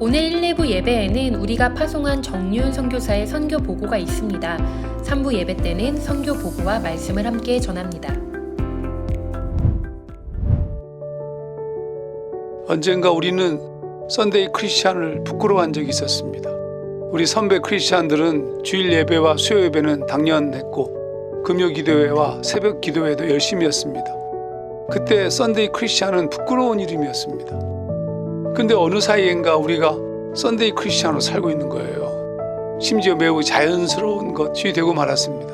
오늘 1, 2부 예배에는 우리가 파송한 정윤 선교사의 선교 보고가 있습니다. 3부 예배 때는 선교 보고와 말씀을 함께 전합니다. 언젠가 우리는 썬데이 크리스찬을 부끄러워한 적이 있었습니다. 우리 선배 크리스찬들은 주일 예배와 수요 예배는 당연했고 금요 기도회와 새벽 기도회도 열심히 했습니다. 그때 썬데이 크리스찬은 부끄러운 이름이었습니다. 근데 어느 사이엔가 우리가 썬데이 크리스찬으로 살고 있는 거예요. 심지어 매우 자연스러운 것이 되고 말았습니다.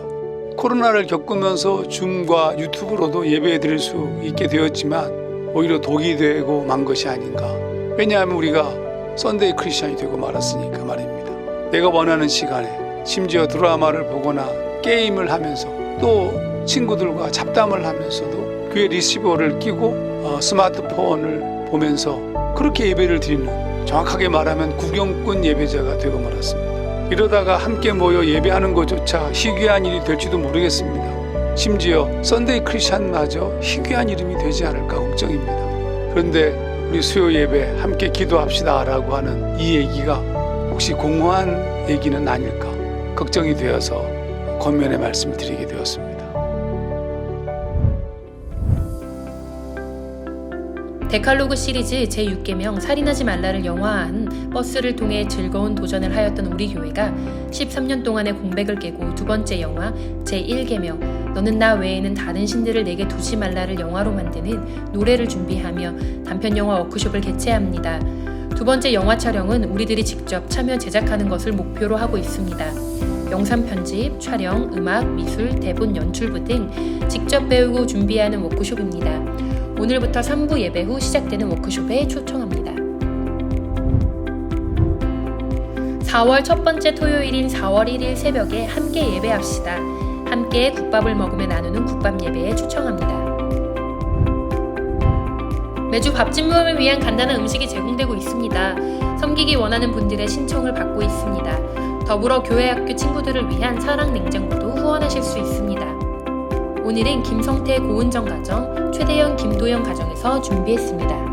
코로나를 겪으면서 줌과 유튜브로도 예배 드릴 수 있게 되었지만 오히려 독이 되고 만 것이 아닌가. 왜냐하면 우리가 썬데이 크리스찬이 되고 말았으니까 말입니다. 내가 원하는 시간에 심지어 드라마를 보거나 게임을 하면서 또 친구들과 잡담을 하면서도 귀에 리시버를 끼고 어, 스마트폰을 보면서 그렇게 예배를 드리는 정확하게 말하면 구경꾼 예배자가 되고 말았습니다. 이러다가 함께 모여 예배하는 것조차 희귀한 일이 될지도 모르겠습니다. 심지어 썬데이 크리스찬마저 희귀한 이름이 되지 않을까 걱정입니다. 그런데 우리 수요 예배 함께 기도합시다라고 하는 이 얘기가 혹시 공허한 얘기는 아닐까 걱정이 되어서 권면의 말씀을 드리게 되었습니다. 데칼로그 시리즈 제6계명 살인하지 말라를 영화화한 버스를 통해 즐거운 도전을 하였던 우리 교회가 13년 동안의 공백을 깨고 두 번째 영화 제1계명 너는 나 외에는 다른 신들을 내게 두지 말라를 영화로 만드는 노래를 준비하며 단편 영화 워크숍을 개최합니다. 두 번째 영화 촬영은 우리들이 직접 참여 제작하는 것을 목표로 하고 있습니다. 영상 편집, 촬영, 음악, 미술, 대본 연출부 등 직접 배우고 준비하는 워크숍입니다. 오늘부터 3부 예배 후 시작되는 워크숍에 초청합니다. 4월 첫 번째 토요일인 4월 1일 새벽에 함께 예배합시다. 함께 국밥을 먹으며 나누는 국밥 예배에 초청합니다. 매주 밥집 모임을 위한 간단한 음식이 제공되고 있습니다. 섬기기 원하는 분들의 신청을 받고 있습니다. 더불어 교회 학교 친구들을 위한 사랑 냉장고도 후원하실 수 있습니다. 오늘은 김성태 고은정 가정, 최대현 김도영 가정에서 준비했습니다.